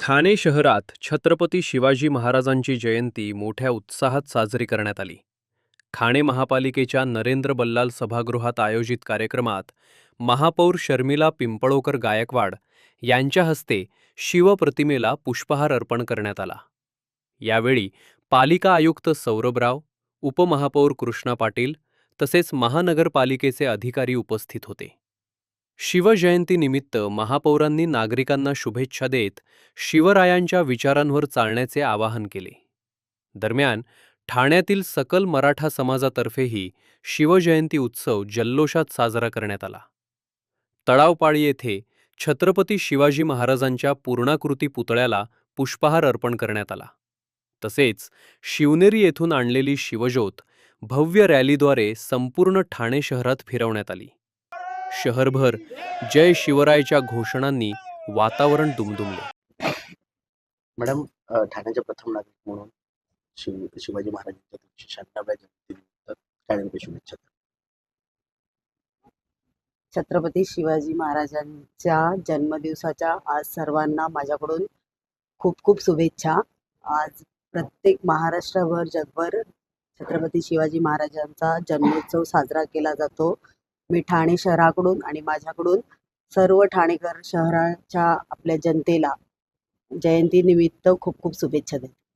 ठाणे शहरात छत्रपती शिवाजी महाराजांची जयंती मोठ्या उत्साहात साजरी करण्यात आली. ठाणे महापालिकेच्या नरेंद्र बल्लाल सभागृहात आयोजित कार्यक्रमात महापौर शर्मिला पिंपळोकर गायकवाड यांच्या हस्ते शिवप्रतिमेला पुष्पहार अर्पण करण्यात आला. यावेळी पालिका आयुक्त सौरभराव उपमहापौर कृष्णा पाटील तसेच महानगरपालिकेचे अधिकारी उपस्थित होते. शिवजयंतीनिमित्त महापौरांनी नागरिकांना शुभेच्छा देत शिवरायांच्या विचारांवर चालण्याचे आवाहन केले. दरम्यान ठाण्यातील सकल मराठा समाजातर्फेही शिवजयंती उत्सव जल्लोषात साजरा करण्यात आला. तळावपाळी येथे छत्रपती शिवाजी महाराजांच्या पूर्णाकृती पुतळ्याला पुष्पहार अर्पण करण्यात आला. तसेच शिवनेरी येथून आणलेली शिवज्योत भव्य रॅलीद्वारे संपूर्ण ठाणे शहरात फिरवण्यात आली. शहरभर जय शिवरायच्या घोषणांनी वातावरण दुमदुमले. मॅडम अ, ठाण्याचे प्रथम नागरिक म्हणून शिव शिवाजी महाराजांच्या शहाण्णव्या जयंतीनिमित्त काय नेमक्या शुभेच्छा छत्रपती शिवाजी महाराजांच्या जन्मदिवसाच्या आज सर्वांना माझ्याकडून खूप खूप शुभेच्छा. आज प्रत्येक महाराष्ट्रभर जगभर छत्रपती शिवाजी महाराजांचा जन्मोत्सव साजरा केला जातो. मी ठाणे शहराकडून आणि माझ्याकडून सर्व ठाणेकर शहराच्या आपल्या जनतेला जयंतीनिमित्त खूप खूप शुभेच्छा देते.